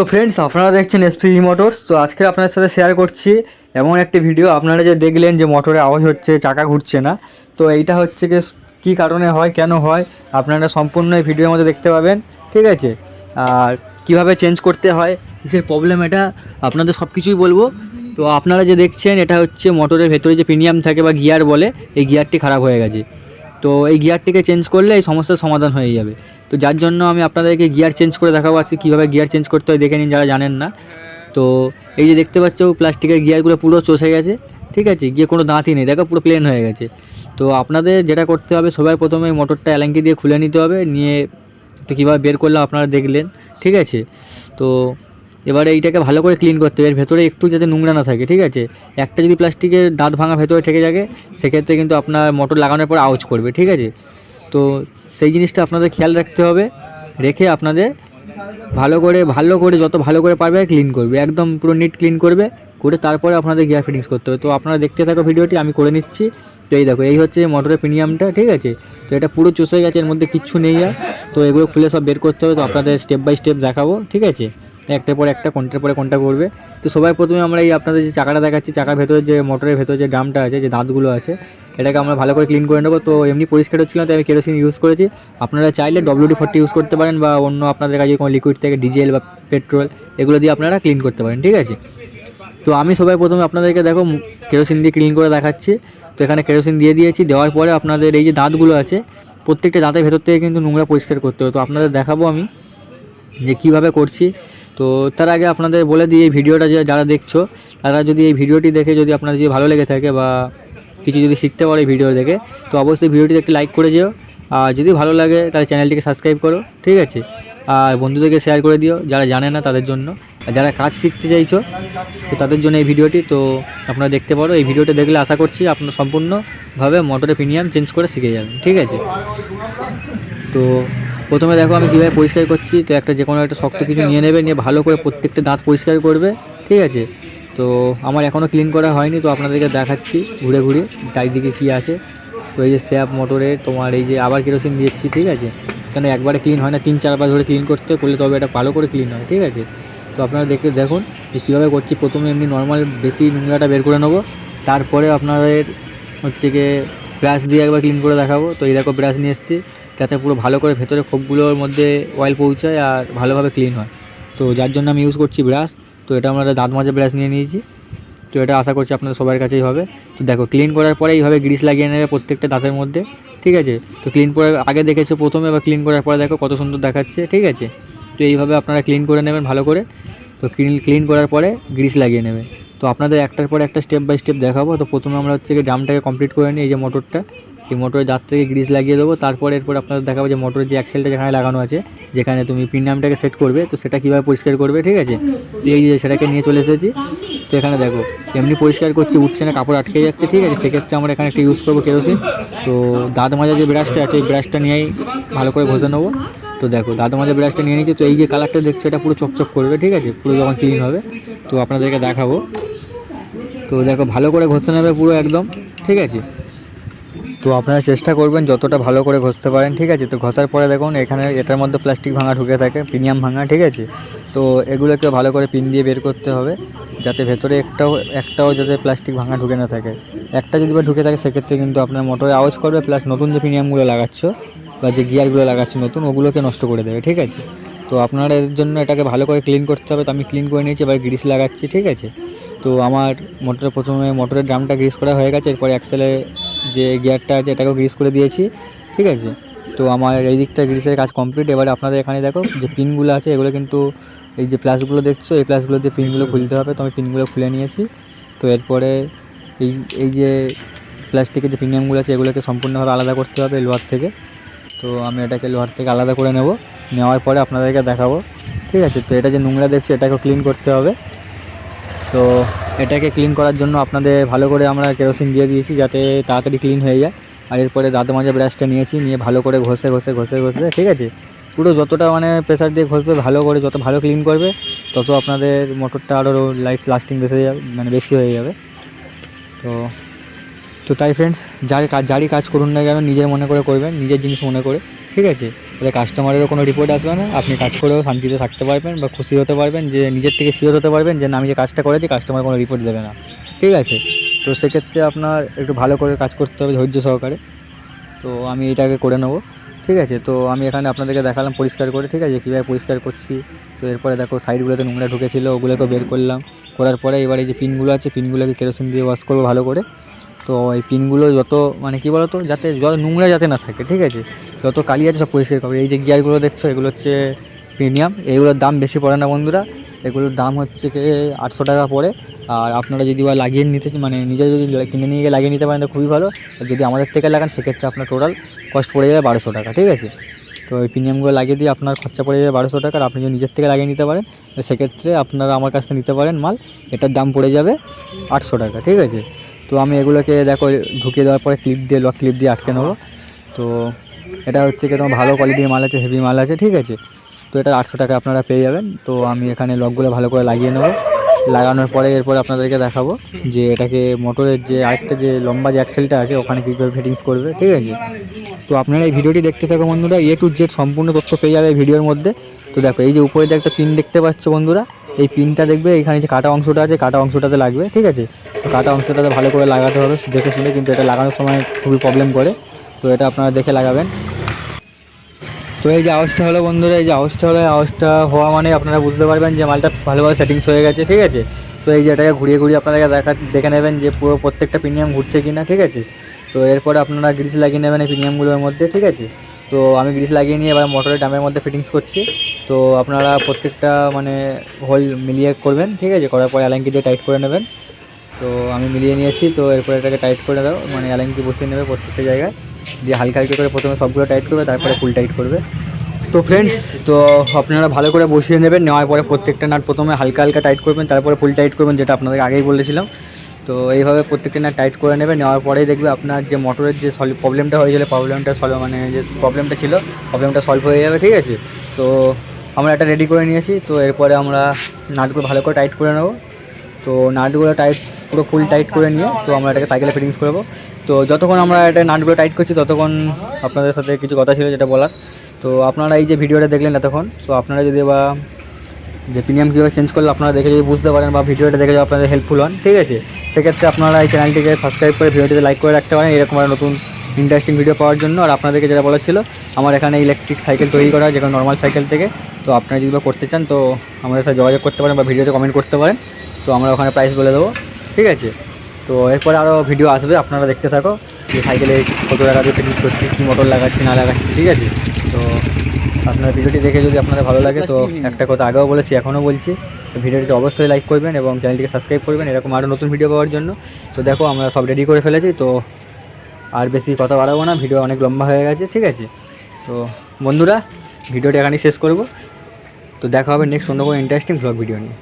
তো ফ্রেন্ডস আপনারা দেখছেন এসপি মোটরস তো আজকে আপনাদের সাথে শেয়ার করছি এমন একটি ভিডিও আপনারা যে দেখলেন যে মোটরে আওয়াজ হচ্ছে, চাকা ঘুরছে না, তো এইটা হচ্ছে কি, কী কারণে হয়, কেন হয়, আপনারা সম্পূর্ণ এই ভিডিওর মধ্যে দেখতে পাবেন, ঠিক আছে? আর কীভাবে চেঞ্জ করতে হয়, কিসের প্রবলেম এটা, আপনাদের সব কিছুই বলব। তো আপনারা যে দেখছেন, এটা হচ্ছে মোটরের ভেতরে যে প্রিমিয়াম থাকে বা গিয়ার বলে, এই গিয়ারটি খারাপ হয়ে গেছে। তো এই গিয়ারটিকে চেঞ্জ করলে এই সমস্যার সমাধান হয়ে যাবে। তো যার জন্য আমি আপনাদেরকে গিয়ার চেঞ্জ করে দেখাবো, আজকে কীভাবে গিয়ার চেঞ্জ করতে হয় দেখে নিন যারা জানেন না। তো এই যে দেখতে পাচ্ছ, প্লাস্টিকের গিয়ারগুলো পুরো চষে গেছে, ঠিক আছে? গিয়ে কোনো দাঁতই নেই, দেখো পুরো প্লেন হয়ে গেছে। তো আপনাদের যেটা করতে হবে সবার প্রথমে মোটরটা অ্যালাঙ্কি দিয়ে খুলে নিতে হবে, নিয়ে তো কীভাবে বের করলাম আপনারা দেখলেন, ঠিক আছে? তো এবারে এইটাকে ভালো করে ক্লিন করতে হবে। এর ভেতরে একটু যাতে নোংরা না থাকে, ঠিক আছে? একটা যদি প্লাস্টিকের দাঁত ভাঙা ভেতরে থেকে থাকে সেক্ষেত্রে কিন্তু আপনার মোটর লাগানোর পর আউজ করবে, ঠিক আছে? তো সেই জিনিসটা আপনাদের খেয়াল রাখতে হবে। রেখে আপনাদের ভালো করে ভালো করে, যত ভালো করে পারবে ক্লিন করবে। একদম পুরো নিট ক্লিন করবে, করে তারপরে আপনাদের গিয়ার ফিটিংস করতে হবে। তো আপনারা দেখতে থাকো ভিডিওটি, আমি করে নিচ্ছি। তো এই দেখো, এই হচ্ছে মোটরের প্রিমিয়ামটা ঠিক আছে? তো এটা পুরো চষে গেছে, এর মধ্যে কিচ্ছু নেই আর। তো এগুলো খুলে সব বের করতে হবে। তো আপনাদের স্টেপ বাই স্টেপ দেখাবো, ঠিক আছে? একটার পরে একটা, কোনটার পরে কোনটা করবে। তো সবাই প্রথমে আমরা এই আপনাদের যে চাকাটা দেখাচ্ছি, চাকার ভেতরে যে মোটরের ভেতরে যে ড্রামটা আছে, যে দাঁতগুলো আছে, এটাকে আমরা ভালো করে ক্লিন করে নেব। তো এমনি পরিষ্কার হচ্ছিল তাই আমি কেরোসিন ইউজ করেছি। আপনারা চাইলে ডব্লিউডি ফোরটি ইউজ করতে পারেন বা অন্য আপনাদের কাছে কোনো লিকুইড থেকে ডিজেল বা পেট্রোল এগুলো দিয়ে আপনারা ক্লিন করতে পারেন, ঠিক আছে? তো আমি সবাই প্রথমে আপনাদেরকে দেখো কেরোসিন দিয়ে ক্লিন করে দেখাচ্ছি। তো এখানে কেরোসিন দিয়ে দিয়েছি, দেওয়ার পরে আপনাদের এই যে দাঁতগুলো আছে, প্রত্যেকটা দাঁতের ভেতর থেকে কিন্তু নোংরা পরিষ্কার করতে হবে। তো আপনাদের দেখাবো আমি যে কীভাবে করছি। তো তার আগে আপনাদের বলে দিই, এই ভিডিওটা যে যারা দেখছ, তারা যদি এই ভিডিওটি দেখে যদি আপনাদের যদি ভালো লেগে থাকে বা কিছু যদি শিখতে পারো এই ভিডিও দেখে, তো অবশ্যই ভিডিওটি একটি লাইক করে যেও আর যদি ভালো লাগে, তাহলে চ্যানেলটিকে সাবস্ক্রাইব করো, ঠিক আছে? আর বন্ধুদেরকে শেয়ার করে দিও, যারা জানে না তাদের জন্য। আর যারা কাজ শিখতে চাইছো, তো তাদের জন্য এই ভিডিওটি, তো আপনারা দেখতে পারো। এই ভিডিওটি দেখলে আশা করছি আপনারা সম্পূর্ণভাবে মোটরের প্রিমিয়াম চেঞ্জ করে শিখে যাবেন, ঠিক আছে? তো প্রথমে দেখো আমি কীভাবে পরিষ্কার করছি, তো একটা যে কোনো একটা শক্ত কিছু নিয়ে নেবে, নিয়ে ভালো করে প্রত্যেকটা দাঁত পরিষ্কার করবে, ঠিক আছে? তো আমার এখনও ক্লিন করা হয়নি, তো আপনাদেরকে দেখাচ্ছি ঘুরে ঘুরে, চারিদিকে কী আছে। তো এই যে স্যাপ মোটরে তোমার এই যে আবার কেরোসিন দিচ্ছি ঠিক আছে? কেন একবারে ক্লিন হয় না, তিন চারবার ধরে ক্লিন করতে করলে তবে এটা ভালো করে ক্লিন হয়, ঠিক আছে? তো আপনারা দেখে দেখুন যে কীভাবে করছি, প্রথমে এমনি নর্মাল বেশি নোংরাটা বের করে নেব, তারপরে আপনাদের হচ্ছে গিয়ে ব্রাশ দিয়ে একবার ক্লিন করে দেখাবো। তো এই দেখো ব্রাশ নিয়ে এসেছি। যাতে পুরো ভালো করে ভেতরে খোপগুলোর মধ্যে অয়েল পৌঁছায় আর ভালোভাবে ক্লিন হয়। তো যার জন্য আমি ইউজ করছি ব্রাশ তো এটা আমরা দাঁত মাজা ব্রাশ নিয়ে নিয়েছি। তো এটা আশা করছি আপনাদের সবার কাছেই হবে। তো দেখো ক্লিন করার পরে এইভাবে গ্রিস লাগিয়ে নেবে প্রত্যেকটা দাঁতের মধ্যে, ঠিক আছে? তো ক্লিন করে আগে দেখেছ প্রথমে, এবার ক্লিন করার পরে দেখো কত সুন্দর দেখাচ্ছে, ঠিক আছে? তো এইভাবে আপনারা ক্লিন করে নেবেন ভালো করে। তো ক্লিন ক্লিন করার পরে গ্রিস লাগিয়ে নেবে। তো আপনাদের একটার পর একটা স্টেপ বাই স্টেপ দেখাবো। তো প্রথমে আমরা হচ্ছে গিয়ে ড্রামটাকে কমপ্লিট করে নিই, এই যে মোটরটা এই মোটরের দাঁত থেকে গ্রিজ লাগিয়ে দেবো। তারপরে এরপর আপনাদের দেখাবো যে মোটরের যে অ্যাক্সেলটা যেখানে লাগানো আছে, যেখানে তুমি প্রিমিয়ামটাকে সেট করবে, তো সেটা কীভাবে পরিষ্কার করবে, ঠিক আছে? এই যে সেটাকে নিয়ে চলে এসেছি। তো এখানে দেখো, এমনি পরিষ্কার করছি, উঠছে না, কাপড় আটকে যাচ্ছে, ঠিক আছে? সেক্ষেত্রে আমরা এখানে একটা ইউজ করব কেরোসিন তো দাঁত মাজা যে ব্রাশটা আছে এই ব্রাশটা নিয়েই ভালো করে ঘষে নেব। তো দেখো, দাঁত মাজা ব্রাশটা নিয়ে নিচ্ছি তো এই যে কালারটা দেখছ, এটা পুরো চকচক করবে, ঠিক আছে? পুরো যখন ক্লিন হবে। তো আপনাদেরকে দেখাবো। তো দেখো, ভালো করে ঘষে নেবে পুরো একদম, ঠিক আছে? তো আপনারা চেষ্টা করবেন যতটা ভালো করে ঘষতে পারেন, ঠিক আছে? তো ঘষার পরে দেখুন, এখানে এটার মধ্যে প্লাস্টিক ভাঙা ঢুকে থাকে প্রিমিয়াম ভাঙা, ঠিক আছে? তো এগুলোকে ভালো করে পিন দিয়ে বের করতে হবে, যাতে ভেতরে একটাও একটাও যাতে প্লাস্টিক ভাঙা ঢুকে না থাকে। একটা যদি বা ঢুকে থাকে, সেক্ষেত্রে কিন্তু আপনার মোটরে আওয়াজ করবে প্লাস নতুন যে প্রিমিয়ামগুলো লাগাচ্ছ বা যে গিয়ারগুলো লাগাচ্ছ নতুন, ওগুলোকে নষ্ট করে দেবে, ঠিক আছে? তো আপনার এর জন্য এটাকে ভালো করে ক্লিন করতে হবে। তো আমি ক্লিন করে নিয়েছি, এবার গ্রিস লাগাচ্ছি, ঠিক আছে? তো আমার মোটরে প্রথমে, মোটরের ড্রামটা গ্রিস করা হয়ে গেছে, এরপর অ্যাক্সেলে যে গিয়ারটা আছে এটাকেও গ্রিস করে দিয়েছি, ঠিক আছে? তো আমার এই দিকটা গ্রিসের কাজ কমপ্লিট এবারে আপনাদের এখানে দেখো, যে পিনগুলো আছে, এগুলো কিন্তু এই যে প্লাসগুলো দেখছ, এই প্লাসগুলো দিয়ে পিনগুলো খুলতে হবে, তো আমি পিনগুলো খুলে নিয়েছি। তো এরপরে এই এই যে প্লাস্টিকের যে প্রিমিয়ামগুলো আছে, এগুলোকে সম্পূর্ণভাবে আলাদা করতে হবে লোহার থেকে। তো আমি এটাকে লোহার থেকে আলাদা করে নেব। নেওয়ার পরে আপনাদেরকে দেখাবো, ঠিক আছে? তো এটা যে নোংরা দেখছ এটাকে ক্লিন করতে হবে। তো এটাকে ক্লিন করার জন্য আপনাদের ভালো করে আমরা কেরোসিন দিয়ে দিয়েছি যাতে তাড়াতাড়ি ক্লিন হয়ে যায়। আর এরপরে দাঁত মাজা ব্রাশটা নিয়েছি, নিয়ে ভালো করে ঘষে ঘষে ঘষে ঘষে, ঠিক আছে? পুরো যতটা মানে প্রেশার দিয়ে ঘষবে, ভালো করে যত ভালো ক্লিন করবে, তত আপনাদের মোটরটা আরও লাইফ লাস্টিং বেশি যাবে মানে বেশি হয়ে যাবে। তো তো তাই ফ্রেন্ডস যার কাজ যারই কাজ করুন না কেন, নিজের মনে করে করবেন, নিজের জিনিস মনে করে, ঠিক আছে? তাহলে কাস্টমারেরও কোনো রিপোর্ট আসবে না। আপনি কাজ করেও শান্তিতে থাকতে পারবেন বা খুশি হতে পারবেন, যে নিজের থেকে শিওর হতে পারবেন যে না, আমি যে কাজটা করেছি কাস্টমার কোনো রিপোর্ট দেবে না। ঠিক আছে? তো সেক্ষেত্রে আপনার একটু ভালো করে কাজ করতে হবে ধৈর্য সহকারে। তো আমি এটাকে করে নেব। ঠিক আছে? তো আমি এখানে আপনাদেরকে দেখালাম পরিষ্কার করে। ঠিক আছে? কীভাবে পরিষ্কার করছি। তো এরপরে দেখো সাইডগুলোতে নোংরা ঢুকেছিল ওগুলোকে বের করলাম। করার পরে এবার এই যে পিনগুলো আছে পিনগুলোকে কেরোসিন দিয়ে ওয়াশ করব ভালো করে। তো এই পিনগুলো যত মানে কী বলতো, যাতে যত নোংরা যাতে না থাকে, ঠিক আছে? যত কালি আছে সব পরিষ্কার করবে এই যে গিয়ারগুলো দেখছ, এগুলো হচ্ছে প্রিমিয়াম। এগুলোর দাম বেশি পড়ে না বন্ধুরা। এগুলোর দাম হচ্ছে কি আটশো টাকা পড়ে। আর আপনারা যদি বা লাগিয়ে নিতে মানে নিজে যদি কিনে নিয়ে গিয়ে লাগিয়ে নিতে পারেন তো খুবই ভালো। আর যদি আমাদের থেকে লাগান, সেক্ষেত্রে আপনার টোটাল কস্ট পড়ে যাবে বারোশো টাকা, ঠিক আছে? তো এই প্রিমিয়ামগুলো লাগিয়ে দিয়ে আপনার খরচা পড়ে যাবে বারোশো টাকা। আর আপনি যদি নিজের থেকে লাগিয়ে নিতে পারেন, সেক্ষেত্রে আপনারা আমার কাছ থেকে নিতে পারেন মাল। এটার দাম পড়ে যাবে আটশো টাকা, ঠিক আছে? তো আমি এগুলোকে দেখো, ঢুকিয়ে দেওয়ার পরে ক্লিপ দিয়ে লক ক্লিপ দিয়ে আটকে নেব। তো এটা হচ্ছে কি তোমার ভালো কোয়ালিটির মাল আছে হেভি মাল আছে, ঠিক আছে? তো এটা আটশো টাকা আপনারা পেয়ে যাবেন। তো আমি এখানে লকগুলো ভালো করে লাগিয়ে নেব। লাগানোর পরে এরপর আপনাদেরকে দেখাবো যে এটাকে মোটরের যে আরেকটা যে লম্বা যে অ্যাক্সেলটা আছে, ওখানে কীভাবে ফিটিংস করবে, ঠিক আছে? তো আপনারা এই ভিডিওটি দেখতে থাকো বন্ধুরা এ টু জেড সম্পূর্ণ তথ্য পেয়ে যাবে এই ভিডিওর মধ্যে। তো দেখো, এই যে উপরে যে একটা পিন দেখতে পাচ্ছ বন্ধুরা, এই পিনটা দেখবে, এখানে যে কাটা অংশটা আছে, কাটা অংশটাতে লাগবে, ঠিক আছে? তো কাটা অংশটাতে ভালো করে লাগাতে হবে, দেখে শুনে, কিন্তু এটা লাগানোর সময় খুবই প্রবলেম করে। তো এটা আপনারা দেখে লাগাবেন। তো এই যে আওয়াজটা হলো বন্ধুরা, এই যে আওয়াজটা হলো আওয়াজটা হওয়া মানে আপনারা বুঝতে পারবেন যে মালটা ভালোভাবে সেটিংস হয়ে গেছে, ঠিক আছে? তো এই যে এটাকে ঘুরিয়ে ঘুরিয়ে আপনাদেরকে দেখা, দেখে নেবেন যে পুরো প্রত্যেকটা প্রিমিয়াম ঘুরছে কিনা, ঠিক আছে? তো এরপরে আপনারা গ্রিস লাগিয়ে নেবেন এই প্রিমিয়ামগুলোর মধ্যে, ঠিক আছে? তো আমি গ্রিস লাগিয়ে নিয়ে এবার মোটরের ডামের মধ্যে ফিটিংস করছি। তো আপনারা প্রত্যেকটা মানে হোল মিলিয়ে করবেন, ঠিক আছে? করার পরে অ্যালাঙ্কি দিয়ে টাইট করে নেবেন। তো আমি মিলিয়ে নিয়েছি, তো এরপরে এটাকে টাইট করে দাও। মানে অ্যালাঙ্কি বসিয়ে নেবে প্রত্যেকটা জায়গায়। দিয়ে হালকা হালকা করে প্রথমে সবগুলো টাইট করবে, তারপরে ফুল টাইট করবে। তো ফ্রেন্ডস তো আপনারা ভালো করে বসিয়ে নেবেন। নেওয়ার পরে প্রত্যেকটা নাট প্রথমে হালকা হালকা টাইট করবেন, তারপরে ফুল টাইট করবেন, যেটা আপনাদের আগেই বলেছিলাম। তো এইভাবে প্রত্যেকটা নাট টাইট করে নেবেন নেওয়ার পরেই দেখবে আপনার যে মোটরের যে সলভ প্রবলেমটা হয়েছিল প্রবলেমটা সলভ মানে যে প্রবলেমটা ছিল প্রবলেমটা সলভ হয়ে যাবে, ঠিক আছে? তো আমরা এটা রেডি করে নিয়েছি। তো এরপরে আমরা নাটগুলো ভালো করে টাইট করে নেব। তো নাটগুলো টাইট পুরো ফুল টাইট করে নিয়ে, তো আমরা এটাকে সাইকেলে ফিটিংস করব তো যতক্ষণ আমরা এটা নাটগুলো টাইট করছি, ততক্ষণ আপনাদের সাথে কিছু কথা ছিল যেটা বলার। তো আপনারা এই যে ভিডিওটা দেখলেন এতক্ষণ, তো আপনারা যদি বা যে প্রিমিয়াম কীভাবে চেঞ্জ করলে আপনারা দেখে যদি বুঝতে পারেন বা ভিডিওটা দেখে যদি আপনাদের হেল্পফুল হন, ঠিক আছে? সেক্ষেত্রে আপনারা এই চ্যানেলটিকে সাবস্ক্রাইব করে ভিডিওটিতে লাইক করে রাখতে পারেন, এরকম একটা নতুন ইন্টারেস্টিং ভিডিও পাওয়ার জন্য। আর আপনাদেরকে যেটা বলার ছিল, আমার এখানে ইলেকট্রিক সাইকেল তৈরি করা, যেখানে নর্মাল সাইকেল থেকে। তো আপনারা যদি করতে চান, তো আমাদের সাথে যোগাযোগ করতে পারেন বা ভিডিওতে কমেন্ট করতে পারেন। তো আমরা ওখানে প্রাইস বলে দেবো ঠিক আছে? তো এরপরে আরও ভিডিও আসবে আপনারা দেখতে থাকো যে সাইকেলে কত টাকা দিয়ে ফিটিংস করছি কী মোটর লাগাচ্ছি না লাগাচ্ছি ঠিক আছে? তো আপনার ভিডিওটি দেখে যদি আপনাদের ভালো লাগে তো একটা কথা আগেও বলেছি এখনও বলছি তো ভিডিওটিকে অবশ্যই লাইক করবেন এবং চ্যানেলটিকে সাবস্ক্রাইব করবেন এরকম আরও নতুন ভিডিও পাওয়ার জন্য। তো দেখো আমরা সব রেডি করে ফেলেছি তো আর বেশি কথা বাড়াবো না ভিডিও অনেক লম্বা হয়ে গেছে ঠিক আছে? তো বন্ধুরা ভিডিওটি এখানেই শেষ করব। তো দেখা হবে নেক্সট অন্য কোনো ইন্টারেস্টিং ব্লগ ভিডিও নিয়ে।